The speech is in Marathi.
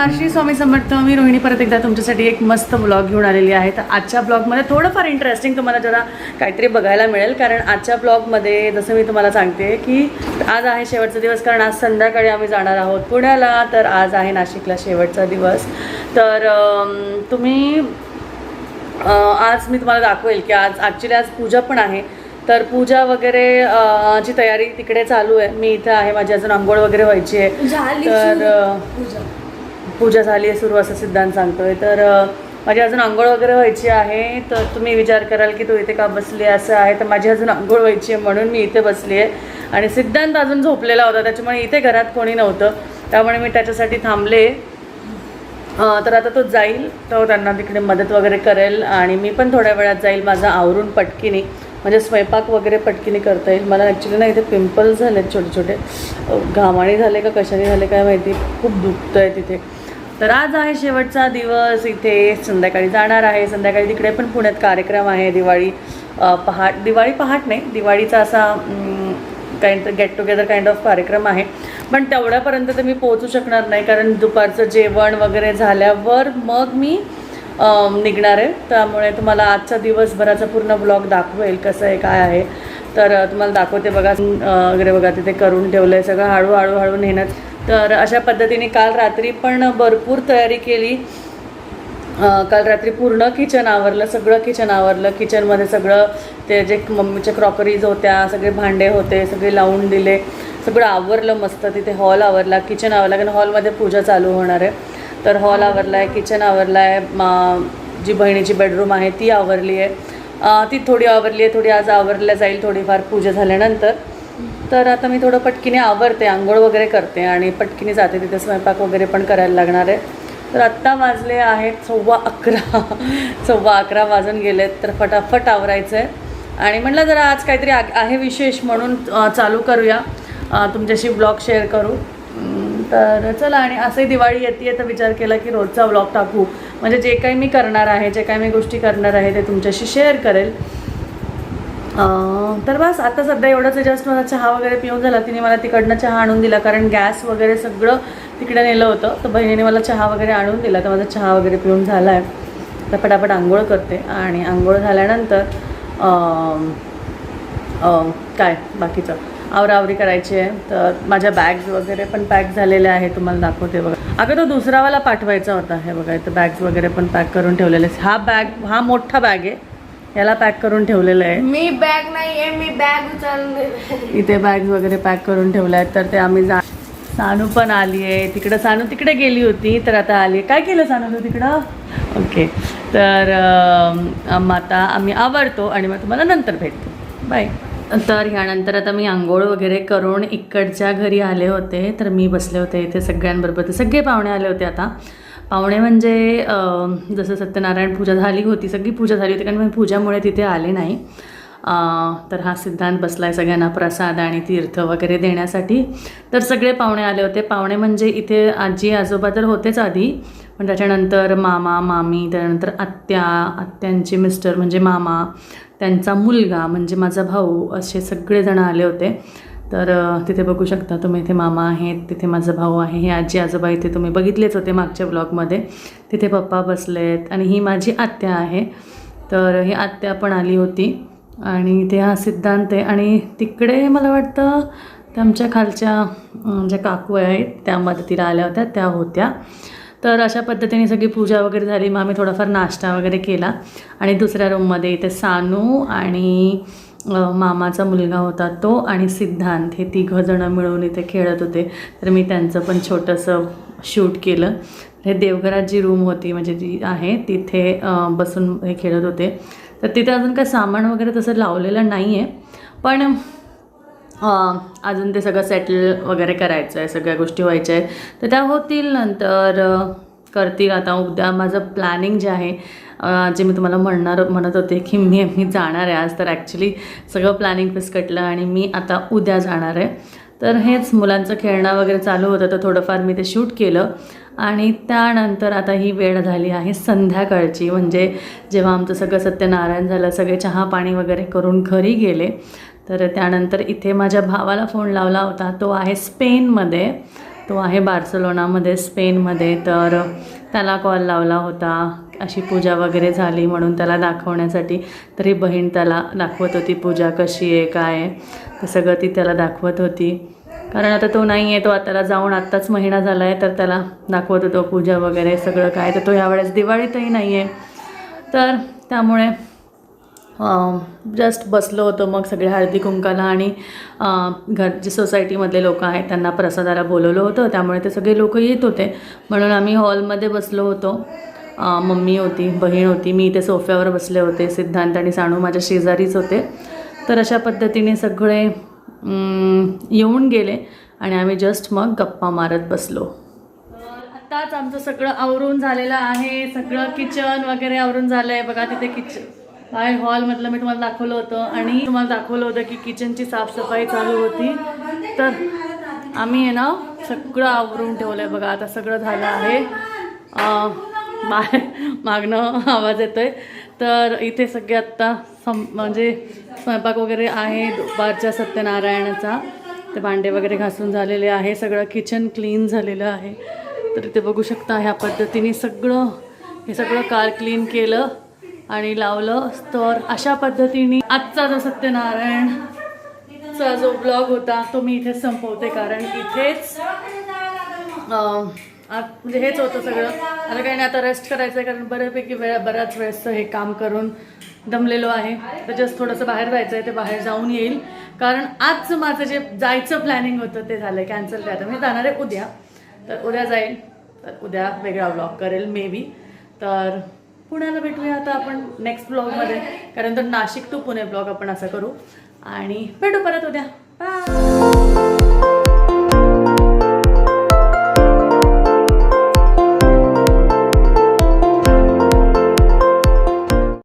नमस्कार श्री स्वामी समर्थ मी रोहिणी परत एकदा तुमच्यासाठी एक मस्त ब्लॉग घेऊन आलेली आहे. तर आजच्या ब्लॉगमध्ये थोडंफार इंटरेस्टिंग तुम्हाला जरा काहीतरी बघायला मिळेल. कारण आजच्या ब्लॉगमध्ये जसं मी तुम्हाला सांगते की आज आहे शेवटचा दिवस. कारण आज संध्याकाळी आम्ही जाणार आहोत पुण्याला. तर आज आहे नाशिकला शेवटचा दिवस. तर तुम्ही आज मी तुम्हाला दाखवेल की आज ॲक्च्युली आज पूजा पण आहे. तर पूजा वगैरे ची तयारी तिकडे चालू आहे. मी इथं आहे. माझी अजून आंघोळ वगैरे व्हायची आहे. तर पूजा. झाली आहे सुरू असं सिद्धांत सांगतोय. तर माझी अजून आंघोळ वगैरे व्हायची आहे तर तुम्ही विचार कराल की तू इथे का बसली असं आहे. तर माझी अजून आंघोळ व्हायची आहे म्हणून मी इथे बसली आहे. आणि सिद्धांत अजून झोपलेला होता त्याच्यामुळे इथे घरात कोणी नव्हतं. त्यामुळे मी त्याच्यासाठी थांबले. तर आता तो जाईल तो त्यांना तिकडे मदत वगैरे करेल. आणि मी पण थोड्या वेळात जाईल माझं आवरून पटकीने म्हणजे स्वयंपाक वगैरे पटकीने करता येईल. मला ॲक्च्युली ना इथे पिंपल्स झालेत छोटे छोटे घामाणी घामाने झाले का कशाने झाले काय माहिती. खूप दुखतं आहे तिथे. तर आज आहे शेवटचा दिवस. इथे संध्याकाळी जाणार आहे. संध्याकाळी तिकडे पण पुण्यात कार्यक्रम आहे. दिवाळी पहाट दिवाळी पहाट नाही. दिवाळीचा असा kind get together kind of कार्यक्रम आहे. पण तेवढ्यापर्यंत तर मी पोहोचू शकणार नाही. कारण दुपारचं जेवण वगैरे झाल्यावर मग मी निघणार आहे. त्यामुळे तुम्हाला आजचा दिवसभराचा पूर्ण ब्लॉग दाखवेल कसं आहे काय आहे. तर तुम्हाला दाखवते बघा. वगैरे बघा. तिथे करून ठेवलं आहे सगळं. हळूहळू हळू नेण्यात तर अशा पद्धतीने काल रात्री पण भरपूर तयारी केली. काल रात्री पूर्ण किचन आवरलं सगळं किचन आवरलं. किचनमध्ये सगळं ते जे मम्मीच्या क्रॉकरीज होत्या सगळे भांडे होते सगळे लावून दिले. सगळं आवरलं मस्त तिथे हॉल आवरला किचन आवरला कारण हॉलमध्ये पूजा चालू होणार आहे. तर हॉल आवरला आहे किचन आवरला आहे मा- जी बहिणीची बेडरूम आहे ती आवरली आहे ती थोडी आवरली आहे थोडी आज आवरल्या जाईल थोडीफार पूजा झाल्यानंतर. तर आता मी थोडं पटकीने आवरते आंघोळ वगैरे करते आणि पटकीने जाते तिथे स्वयंपाक वगैरे पण करायला लागणार आहे. तर आत्ता वाजले आहेत सव्वा अकरा सव्वा अकरा वाजून गेलेत तर फटाफट आवरायचं आहे आणि म्हटलं जरा आज काहीतरी आहे विशेष म्हणून चालू करूया. तुमच्याशी ब्लॉग शेअर करू. तर चला आणि असंही दिवाळी येते तर विचार केला की रोजचा ब्लॉग टाकू. म्हणजे जे काही मी करणार आहे जे काही मी गोष्टी करणार आहे ते तुमच्याशी शेअर करेल. तर बस आता सध्या एवढंच जस्ट मला चहा वगैरे पिऊन झाला तिने मला तिकडनं चहा आणून दिला कारण गॅस वगैरे सगळं तिकडे नेलं होतं तर बहिणीने मला चहा वगैरे आणून दिला तर माझा चहा वगैरे पिऊन झाला आहे तर पटापट आंघोळ करते आणि आंघोळ झाल्यानंतर काय बाकीचं? आवरावरी करायची आहे तर माझ्या बॅग्स वगैरे पण पॅक झालेल्या आहे तुम्हाला दाखवते बघा. अगं तो दुसरावाला पाठवायचा होता हे बघा इथं बॅग्स वगैरे पण पॅक करून ठेवलेले आहेत. हा बॅग हा मोठा बॅग आहे. याला पॅक करून ठेवलेलं आहे. मी बॅग नाहीये मी बॅग उचलले. इथे बॅग्स वगैरे पॅक करून ठेवल्या आहेत. तर ते आम्ही जा सानू पण आली आहे. तिकडं सानू तिकडे गेली होती तर आता आली आहे. काय केलं सानू तू तिकडं? ओके तर आता आम्ही आवडतो आणि मग तुम्हाला नंतर भेटतो. बाय तर ह्यानंतर आता मी आंघोळ वगैरे करून इकडच्या घरी आले होते. तर मी बसले होते इथे सगळ्यांबरोबर. ते सगळे पाहुणे आले होते आता. पाहुणे म्हणजे जसं सत्यनारायण पूजा झाली होती सगळी पूजा झाली होती कारण मी पूजामुळे तिथे आले नाही. तर हा सिद्धांत बसला आहे सगळ्यांना प्रसाद आणि तीर्थ वगैरे देण्यासाठी. तर सगळे पाहुणे आले होते. पाहुणे म्हणजे इथे आजी आजोबा तर होतेच आधी पण त्याच्यानंतर मामा मामी त्यानंतर आत्या आत्यांचे मिस्टर म्हणजे मामा त्यांचा मुलगा म्हणजे माझा भाऊ असे सगळेजण आले होते. तर तिथे बघू शकता तुम्ही इथे मामा आहेत तिथे माझा भाऊ आहे हे आजी आजोबा इथे तुम्ही बघितलेच होते मागच्या ब्लॉगमध्ये. तिथे पप्पा बसलेत आणि ही माझी आत्या आहे. तर ही आत्या पण आली होती आणि ते हा सिद्धांत आहे आणि तिकडे मला वाटतं त्या आमच्या खालच्या ज्या काकू आहेत त्या मदतीला आल्या होत्या त्या होत्या. तर अशा पद्धतीने सगळी पूजा वगैरे झाली. मग आम्ही थोडाफार नाश्ता वगैरे केला आणि दुसऱ्या रूममध्ये इथे सानू आणि मामाचा मुलगा होता तो आणि सिद्धांत हे तिघंजणं मिळून इथे खेळत होते. तर मी त्यांचं पण छोटंसं शूट केलं. हे देवघरात जी रूम होती म्हणजे जी आहे तिथे बसून हे खेळत होते. तर तिथे अजून काही सामान वगैरे तसं लावलेलं नाही आहे पण अजून ते सगळं सेटल वगैरे करायचं आहे सगळ्या गोष्टी व्हायच्या आहेत तर त्या होतील नंतर करतील. आता उद्या माझं प्लॅनिंग जे आहे जे मी तुम्हाला म्हणणार म्हणत होते की मी मी जाणार आहे आज. तर ॲक्च्युली सगळं प्लॅनिंग फिसकटलं आणि मी आता उद्या जाणार आहे. तर हेच मुलांचं खेळणं वगैरे चालू होतं तर थोडंफार मी ते शूट केलं. आणि त्यानंतर आता ही वेळ झाली आहे संध्याकाळची. म्हणजे जेव्हा आमचं सगळं सत्यनारायण झालं सगळे चहा पाणी वगैरे करून घरी गेले. तर त्यानंतर इथे माझ्या भावाला फोन लावला होता. तो आहे स्पेनमध्ये. तो आहे बार्सलोनामध्ये स्पेनमध्ये. तर त्याला कॉल लावला होता. अशी पूजा वगैरे झाली म्हणून त्याला दाखवण्यासाठी. तरी बहीण त्याला दाखवत होती पूजा कशी आहे काय आहे? ते सगळं ती त्याला दाखवत होती. कारण आता तो नाही आहे तो आताला जाऊन आत्ताच महिना झाला आहे तर त्याला दाखवत होतो पूजा वगैरे सगळं काय. तर तो ह्यावेळेस दिवाळीतही नाही आहे तर त्यामुळे जस्ट बसलो होतो मग सगळे हळदी कुंकाला आणि घर जे सोसायटीमधले लोक आहेत त्यांना प्रसादाला बोलवलं होतं. त्यामुळे ते सगळे लोक येत होते. म्हणून आम्ही हॉलमध्ये बसलो होतो. मम्मी होती बहीण होती मी इथे सोफ्यावर बसले होते सिद्धांत आणि साणू माझ्या शेजारीच होते. तर अशा पद्धतीने सगळे येऊन गेले आणि आम्ही जस्ट मग गप्पा मारत बसलो. आत्ताच आमचं सगळं आवरून झालेलं आहे. सगळं किचन वगैरे आवरून झालं आहे बघा तिथे किचन बाहेर हॉलमधलं मी तुम्हाला दाखवलं होतं आणि तुम्हाला दाखवलं होतं की किचनची साफसफाई चालू होती. तर आम्ही आहे ना सगळं आवरून ठेवलं आहे बघा आता सगळं झालं आहे. मा बाहेर मागणं आवाज येतोय. तर इथे सगळे आत्ता सं म्हणजे स्वयंपाक वगैरे आहे दुपारच्या सत्यनारायणाचा. ते भांडे वगैरे घासून झालेले आहे. सगळं किचन क्लीन झालेलं आहे. तर इथे बघू शकता ह्या पद्धतीने सगळं हे सगळं काल क्लीन केलं आणि लावलं. तर अशा पद्धतीने आजचा जो सत्यनारायणचा जो ब्लॉग होता तो मी इथेच संपवते. कारण इथेच म्हणजे हेच होतं सगळं. आता काही नाही आता रेस्ट करायचं आहे कारण बऱ्यापैकी वेळा बऱ्याच वेळेसचं हे काम करून दमलेलो आहे. तर जस्ट थोडंसं बाहेर जायचं आहे ते बाहेर जाऊन येईल. कारण आजचं माझं जे जायचं प्लॅनिंग होतं ते झालं कॅन्सल करायचं मी जाणार आहे उद्या. तर उद्या जाईल. तर उद्या वेगळा ब्लॉग करेल मे बी तर पुण्याला भेटूया आता आपण नेक्स्ट ब्लॉगमध्ये कारण तर नाशिक टू पुणे ब्लॉग आपण असं करू. आणि भेटू परत उद्या. बाय